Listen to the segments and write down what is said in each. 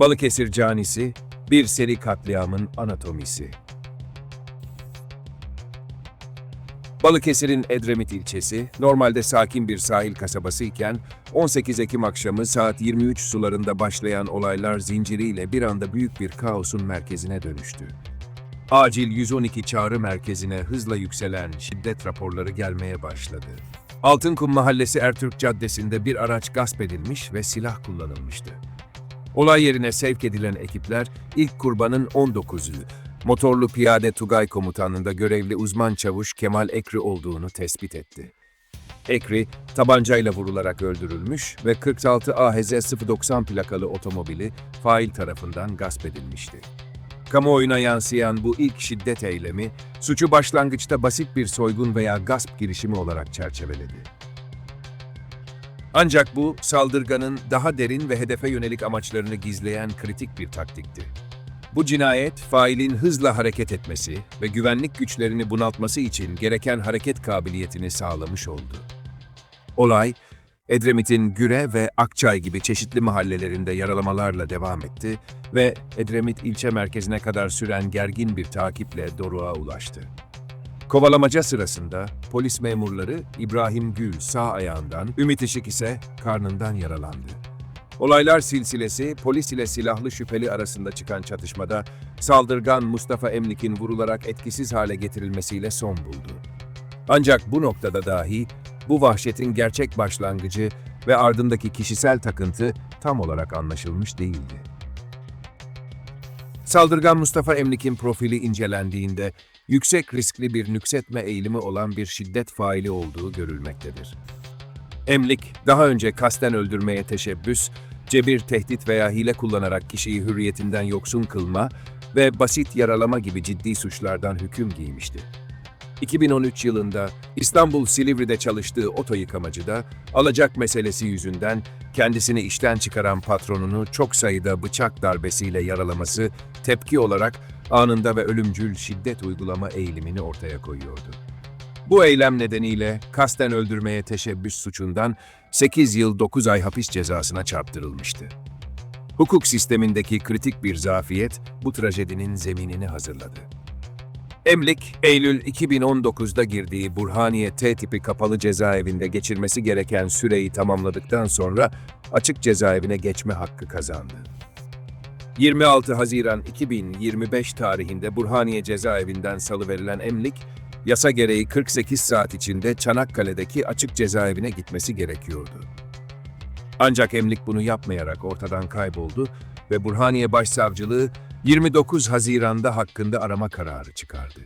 Balıkesir Canisi, bir seri katliamın anatomisi. Balıkesir'in Edremit ilçesi, normalde sakin bir sahil kasabası iken, 18 Ekim akşamı saat 23 sularında başlayan olaylar zinciriyle bir anda büyük bir kaosun merkezine dönüştü. Acil 112 çağrı merkezine hızla yükselen şiddet raporları gelmeye başladı. Altınkum Mahallesi Ertürk Caddesi'nde bir araç gasp edilmiş ve silah kullanılmıştı. Olay yerine sevk edilen ekipler ilk kurbanın 19'u, motorlu piyade Tugay komutanlığında görevli uzman çavuş Kemal Ekri olduğunu tespit etti. Ekri, tabancayla vurularak öldürülmüş ve 46 AHZ 090 plakalı otomobili fail tarafından gasp edilmişti. Kamuoyuna yansıyan bu ilk şiddet eylemi, suçu başlangıçta basit bir soygun veya gasp girişimi olarak çerçeveledi. Ancak bu, saldırganın daha derin ve hedefe yönelik amaçlarını gizleyen kritik bir taktikti. Bu cinayet, failin hızla hareket etmesi ve güvenlik güçlerini bunaltması için gereken hareket kabiliyetini sağlamış oldu. Olay, Edremit'in Güre ve Akçay gibi çeşitli mahallelerinde yaralamalarla devam etti ve Edremit ilçe merkezine kadar süren gergin bir takiple Doruk'a ulaştı. Kovalamaca sırasında polis memurları İbrahim Gül sağ ayağından, Ümit Işık ise karnından yaralandı. Olaylar silsilesi polis ile silahlı şüpheli arasında çıkan çatışmada saldırgan Mustafa Emlik'in vurularak etkisiz hale getirilmesiyle son buldu. Ancak bu noktada dahi bu vahşetin gerçek başlangıcı ve ardındaki kişisel takıntı tam olarak anlaşılmış değildi. Saldırgan Mustafa Emlik'in profili incelendiğinde yüksek riskli bir nüksetme eğilimi olan bir şiddet faili olduğu görülmektedir. Emlik, daha önce kasten öldürmeye teşebbüs, cebir, tehdit veya hile kullanarak kişiyi hürriyetinden yoksun kılma ve basit yaralama gibi ciddi suçlardan hüküm giymişti. 2013 yılında İstanbul Silivri'de çalıştığı oto yıkamacıda alacak meselesi yüzünden kendisini işten çıkaran patronunu çok sayıda bıçak darbesiyle yaralaması tepki olarak anında ve ölümcül şiddet uygulama eğilimini ortaya koyuyordu. Bu eylem nedeniyle kasten öldürmeye teşebbüs suçundan 8 yıl 9 ay hapis cezasına çarptırılmıştı. Hukuk sistemindeki kritik bir zafiyet bu trajedinin zeminini hazırladı. Emlik, Eylül 2019'da girdiği Burhaniye T tipi kapalı cezaevinde geçirmesi gereken süreyi tamamladıktan sonra açık cezaevine geçme hakkı kazandı. 26 Haziran 2025 tarihinde Burhaniye cezaevinden salıverilen Emlik, yasa gereği 48 saat içinde Çanakkale'deki açık cezaevine gitmesi gerekiyordu. Ancak Emlik bunu yapmayarak ortadan kayboldu ve Burhaniye Başsavcılığı 29 Haziran'da hakkında arama kararı çıkardı.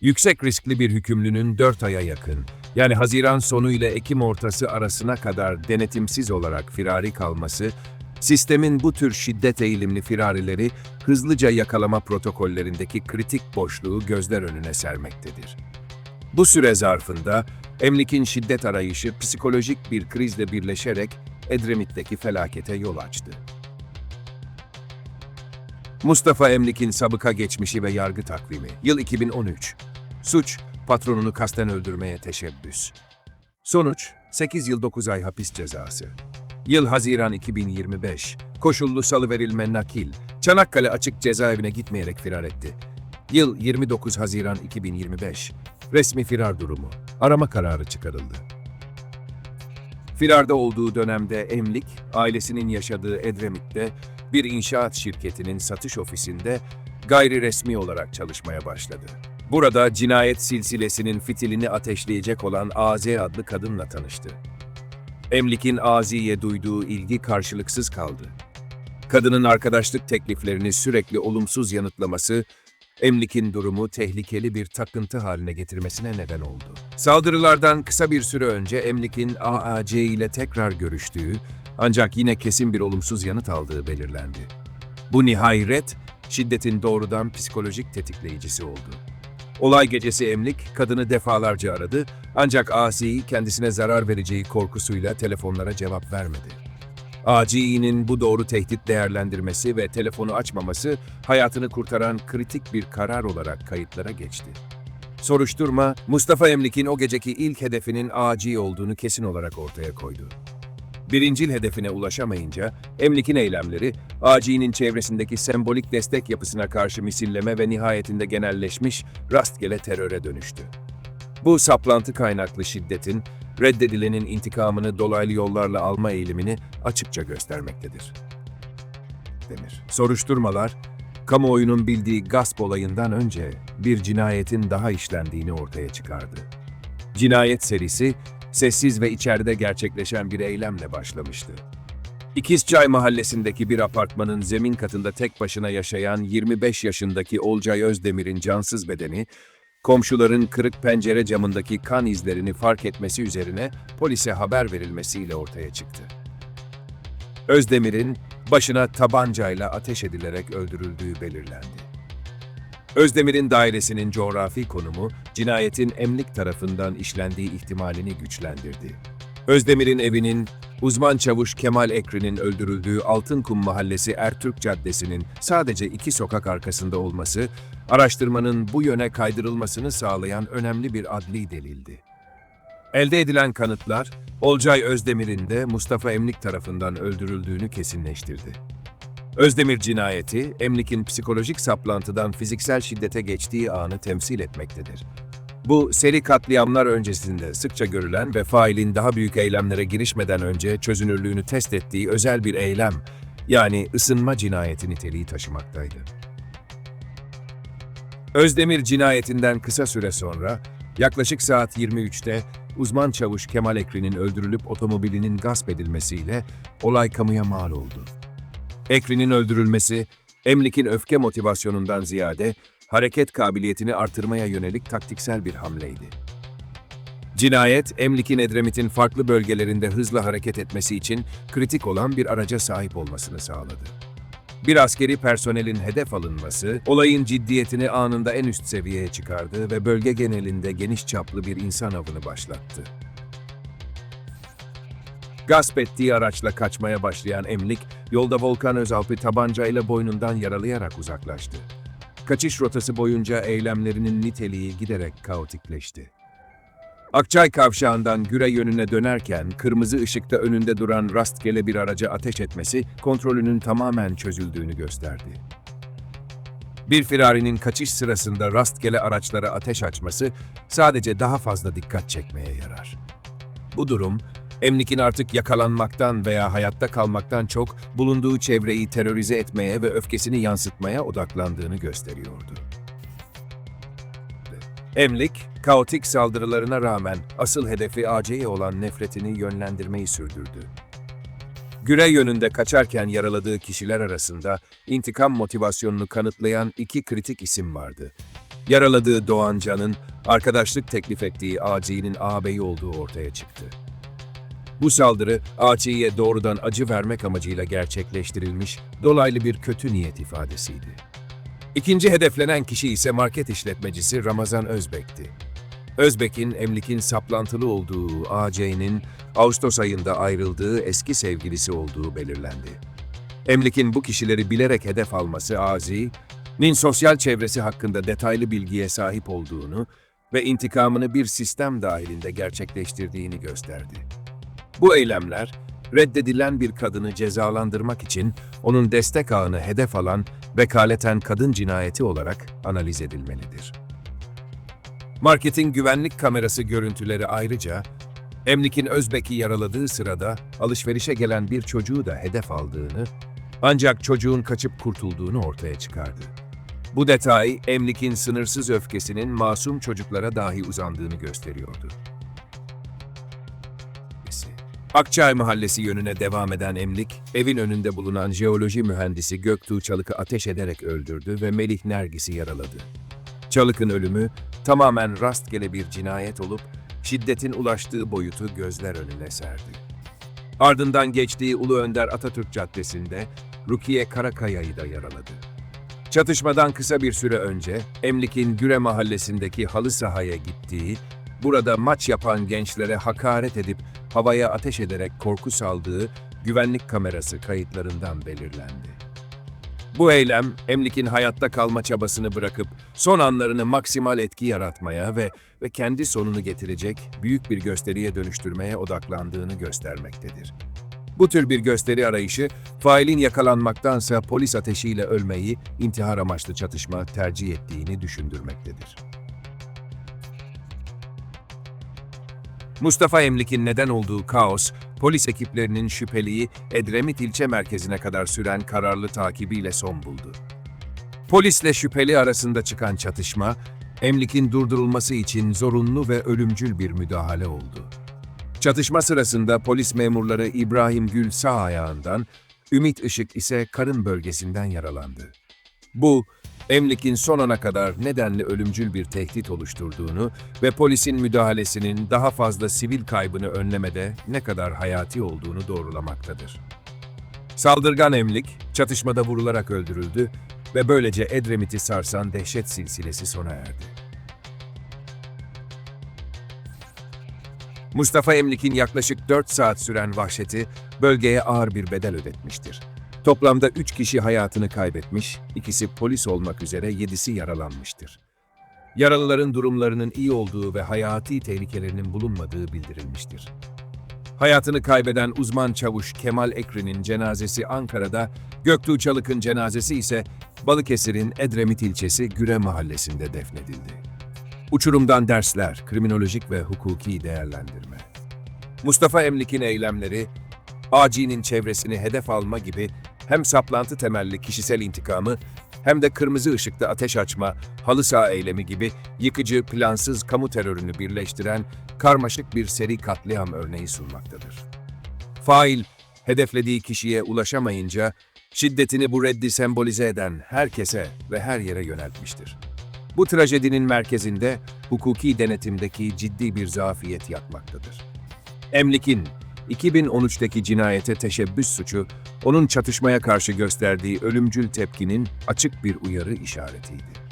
Yüksek riskli bir hükümlünün 4 aya yakın, yani Haziran sonu ile Ekim ortası arasına kadar denetimsiz olarak firari kalması, sistemin bu tür şiddet eğilimli firarileri hızlıca yakalama protokollerindeki kritik boşluğu gözler önüne sermektedir. Bu süre zarfında Emlik'in şiddet arayışı psikolojik bir krizle birleşerek Edremit'teki felakete yol açtı. Mustafa Emlik'in sabıka geçmişi ve yargı takvimi. Yıl 2013. Suç, patronunu kasten öldürmeye teşebbüs. Sonuç, 8 yıl 9 ay hapis cezası. Yıl Haziran 2025. Koşullu salıverilme nakil. Çanakkale açık cezaevine gitmeyerek firar etti. Yıl 29 Haziran 2025. Resmi firar durumu. Arama kararı çıkarıldı. Firarda olduğu dönemde Emlik, ailesinin yaşadığı Edremit'te bir inşaat şirketinin satış ofisinde gayri resmi olarak çalışmaya başladı. Burada cinayet silsilesinin fitilini ateşleyecek olan AZ adlı kadınla tanıştı. Emlik'in Azi'ye duyduğu ilgi karşılıksız kaldı. Kadının arkadaşlık tekliflerini sürekli olumsuz yanıtlaması, Emlik'in durumu tehlikeli bir takıntı haline getirmesine neden oldu. Saldırılardan kısa bir süre önce Emlik'in AAC ile tekrar görüştüğü, ancak yine kesin bir olumsuz yanıt aldığı belirlendi. Bu nihayret, şiddetin doğrudan psikolojik tetikleyicisi oldu. Olay gecesi Emlik, kadını defalarca aradı ancak Asi'yi kendisine zarar vereceği korkusuyla telefonlara cevap vermedi. ACİ'nin bu doğru tehdit değerlendirmesi ve telefonu açmaması hayatını kurtaran kritik bir karar olarak kayıtlara geçti. Soruşturma, Mustafa Emlik'in o geceki ilk hedefinin AC olduğunu kesin olarak ortaya koydu. Birincil hedefine ulaşamayınca Emlik'in eylemleri AC'nin çevresindeki sembolik destek yapısına karşı misilleme ve nihayetinde genelleşmiş rastgele teröre dönüştü. Bu saplantı kaynaklı şiddetin reddedilenin intikamını dolaylı yollarla alma eğilimini açıkça göstermektedir. Demir. Soruşturmalar, kamuoyunun bildiği gasp olayından önce bir cinayetin daha işlendiğini ortaya çıkardı. Cinayet serisi, sessiz ve içeride gerçekleşen bir eylemle başlamıştı. İkizçay mahallesindeki bir apartmanın zemin katında tek başına yaşayan 25 yaşındaki Olcay Özdemir'in cansız bedeni, komşuların kırık pencere camındaki kan izlerini fark etmesi üzerine polise haber verilmesiyle ortaya çıktı. Özdemir'in başına tabancayla ateş edilerek öldürüldüğü belirlendi. Özdemir'in dairesinin coğrafi konumu cinayetin emlik tarafından işlendiği ihtimalini güçlendirdi. Özdemir'in evinin uzman çavuş Kemal Ekri'nin öldürüldüğü Altınkum Mahallesi Ertürk Caddesi'nin sadece iki sokak arkasında olması, araştırmanın bu yöne kaydırılmasını sağlayan önemli bir adli delildi. Elde edilen kanıtlar, Olcay Özdemir'in de Mustafa Emlik tarafından öldürüldüğünü kesinleştirdi. Özdemir cinayeti, Emlik'in psikolojik saplantıdan fiziksel şiddete geçtiği anı temsil etmektedir. Bu, seri katliamlar öncesinde sıkça görülen ve failin daha büyük eylemlere girişmeden önce çözünürlüğünü test ettiği özel bir eylem, yani ısınma cinayeti niteliği taşımaktaydı. Özdemir cinayetinden kısa süre sonra, yaklaşık saat 23'te uzman çavuş Kemal Ekri'nin öldürülüp otomobilinin gasp edilmesiyle olay kamuya mal oldu. Ekri'nin öldürülmesi, Emlik'in öfke motivasyonundan ziyade hareket kabiliyetini artırmaya yönelik taktiksel bir hamleydi. Cinayet, Emlik'in Edremit'in farklı bölgelerinde hızla hareket etmesi için kritik olan bir araca sahip olmasını sağladı. Bir askeri personelin hedef alınması, olayın ciddiyetini anında en üst seviyeye çıkardı ve bölge genelinde geniş çaplı bir insan avını başlattı. Gasp ettiği araçla kaçmaya başlayan Emlik, yolda Volkan Özalp'ı tabancayla boynundan yaralayarak uzaklaştı. Kaçış rotası boyunca eylemlerinin niteliği giderek kaotikleşti. Akçay kavşağından Güre yönüne dönerken kırmızı ışıkta önünde duran rastgele bir araca ateş etmesi kontrolünün tamamen çözüldüğünü gösterdi. Bir firarinin kaçış sırasında rastgele araçlara ateş açması sadece daha fazla dikkat çekmeye yarar. Bu durum, Emlik'in artık yakalanmaktan veya hayatta kalmaktan çok bulunduğu çevreyi terörize etmeye ve öfkesini yansıtmaya odaklandığını gösteriyordu. Emlik, kaotik saldırılarına rağmen asıl hedefi AC'ye olan nefretini yönlendirmeyi sürdürdü. Güre yönünde kaçarken yaraladığı kişiler arasında intikam motivasyonunu kanıtlayan iki kritik isim vardı. Yaraladığı Doğan Can'ın arkadaşlık teklif ettiği AC'nin ağabeyi olduğu ortaya çıktı. Bu saldırı AC'ye doğrudan acı vermek amacıyla gerçekleştirilmiş dolaylı bir kötü niyet ifadesiydi. İkinci hedeflenen kişi ise market işletmecisi Ramazan Özbek'ti. Özbek'in Emlik'in saplantılı olduğu AC'nin Ağustos ayında ayrıldığı eski sevgilisi olduğu belirlendi. Emlik'in bu kişileri bilerek hedef alması Azi'nin sosyal çevresi hakkında detaylı bilgiye sahip olduğunu ve intikamını bir sistem dahilinde gerçekleştirdiğini gösterdi. Bu eylemler, reddedilen bir kadını cezalandırmak için onun destek ağını hedef alan vekaleten kadın cinayeti olarak analiz edilmelidir. Marketin güvenlik kamerası görüntüleri ayrıca, Emlik'in Özbek'i yaraladığı sırada alışverişe gelen bir çocuğu da hedef aldığını, ancak çocuğun kaçıp kurtulduğunu ortaya çıkardı. Bu detay, Emlik'in sınırsız öfkesinin masum çocuklara dahi uzandığını gösteriyordu. Akçay Mahallesi yönüne devam eden Emlik, evin önünde bulunan jeoloji mühendisi Göktuğ Çalık'ı ateş ederek öldürdü ve Melih Nergis'i yaraladı. Çalık'ın ölümü tamamen rastgele bir cinayet olup şiddetin ulaştığı boyutu gözler önüne serdi. Ardından geçtiği Ulu Önder Atatürk Caddesi'nde Rukiye Karakaya'yı da yaraladı. Çatışmadan kısa bir süre önce Emlik'in Güre mahallesindeki halı sahaya gittiği, burada maç yapan gençlere hakaret edip havaya ateş ederek korku saldığı güvenlik kamerası kayıtlarından belirlendi. Bu eylem, Emlik'in hayatta kalma çabasını bırakıp son anlarını maksimal etki yaratmaya ve ve kendi sonunu getirecek büyük bir gösteriye dönüştürmeye odaklandığını göstermektedir. Bu tür bir gösteri arayışı, failin yakalanmaktansa polis ateşiyle ölmeyi intihar amaçlı çatışma tercih ettiğini düşündürmektedir. Mustafa Emlik'in neden olduğu kaos, polis ekiplerinin şüpheliyi Edremit ilçe merkezine kadar süren kararlı takibiyle son buldu. Polisle şüpheli arasında çıkan çatışma, Emlik'in durdurulması için zorunlu ve ölümcül bir müdahale oldu. Çatışma sırasında polis memurları İbrahim Gül sağ ayağından, Ümit Işık ise karın bölgesinden yaralandı. Bu, Emlik'in son ana kadar nedenli ölümcül bir tehdit oluşturduğunu ve polisin müdahalesinin daha fazla sivil kaybını önlemede ne kadar hayati olduğunu doğrulamaktadır. Saldırgan Emlik, çatışmada vurularak öldürüldü ve böylece Edremit'i sarsan dehşet silsilesi sona erdi. Mustafa Emlik'in yaklaşık 4 saat süren vahşeti bölgeye ağır bir bedel ödetmiştir. Toplamda 3 kişi hayatını kaybetmiş, ikisi polis olmak üzere 7'si yaralanmıştır. Yaralıların durumlarının iyi olduğu ve hayati tehlikelerinin bulunmadığı bildirilmiştir. Hayatını kaybeden uzman çavuş Kemal Ekri'nin cenazesi Ankara'da, Göktuğ Çalık'ın cenazesi ise Balıkesir'in Edremit ilçesi Güre mahallesinde defnedildi. Uçurumdan dersler, kriminolojik ve hukuki değerlendirme. Mustafa Emlik'in eylemleri, Aci'nin çevresini hedef alma gibi hem saplantı temelli kişisel intikamı hem de kırmızı ışıkta ateş açma, halı saha eylemi gibi yıkıcı, plansız kamu terörünü birleştiren karmaşık bir seri katliam örneği sunmaktadır. Fail, hedeflediği kişiye ulaşamayınca şiddetini bu reddi sembolize eden herkese ve her yere yöneltmiştir. Bu trajedinin merkezinde hukuki denetimdeki ciddi bir zafiyet yatmaktadır. Emlik'in 2013'teki cinayete teşebbüs suçu, onun çatışmaya karşı gösterdiği ölümcül tepkinin açık bir uyarı işaretiydi.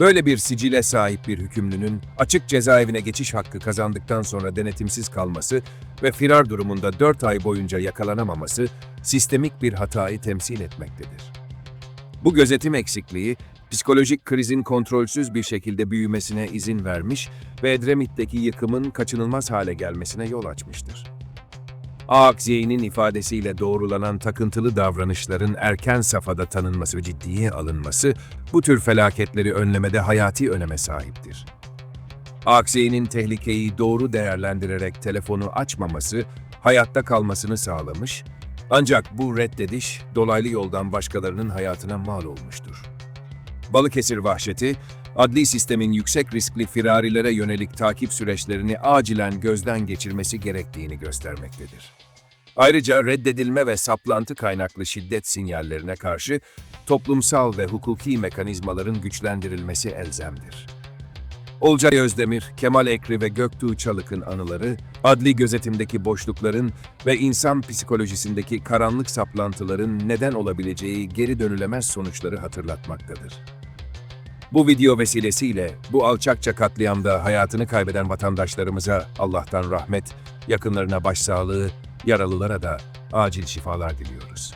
Böyle bir sicile sahip bir hükümlünün açık cezaevine geçiş hakkı kazandıktan sonra denetimsiz kalması ve firar durumunda 4 ay boyunca yakalanamaması sistemik bir hatayı temsil etmektedir. Bu gözetim eksikliği, psikolojik krizin kontrolsüz bir şekilde büyümesine izin vermiş ve Edremit'teki yıkımın kaçınılmaz hale gelmesine yol açmıştır. Akziye'nin ifadesiyle doğrulanan takıntılı davranışların erken safhada tanınması ve ciddiye alınması, bu tür felaketleri önlemede hayati öneme sahiptir. Akziye'nin tehlikeyi doğru değerlendirerek telefonu açmaması, hayatta kalmasını sağlamış, ancak bu reddediş dolaylı yoldan başkalarının hayatına mal olmuştur. Balıkesir vahşeti, adli sistemin yüksek riskli firarilere yönelik takip süreçlerini acilen gözden geçirmesi gerektiğini göstermektedir. Ayrıca reddedilme ve saplantı kaynaklı şiddet sinyallerine karşı toplumsal ve hukuki mekanizmaların güçlendirilmesi elzemdir. Olcay Özdemir, Kemal Ekri ve Göktuğ Çalık'ın anıları, adli gözetimdeki boşlukların ve insan psikolojisindeki karanlık saplantıların neden olabileceği geri dönülemez sonuçları hatırlatmaktadır. Bu video vesilesiyle bu alçakça katliamda hayatını kaybeden vatandaşlarımıza Allah'tan rahmet, yakınlarına başsağlığı, yaralılara da acil şifalar diliyoruz.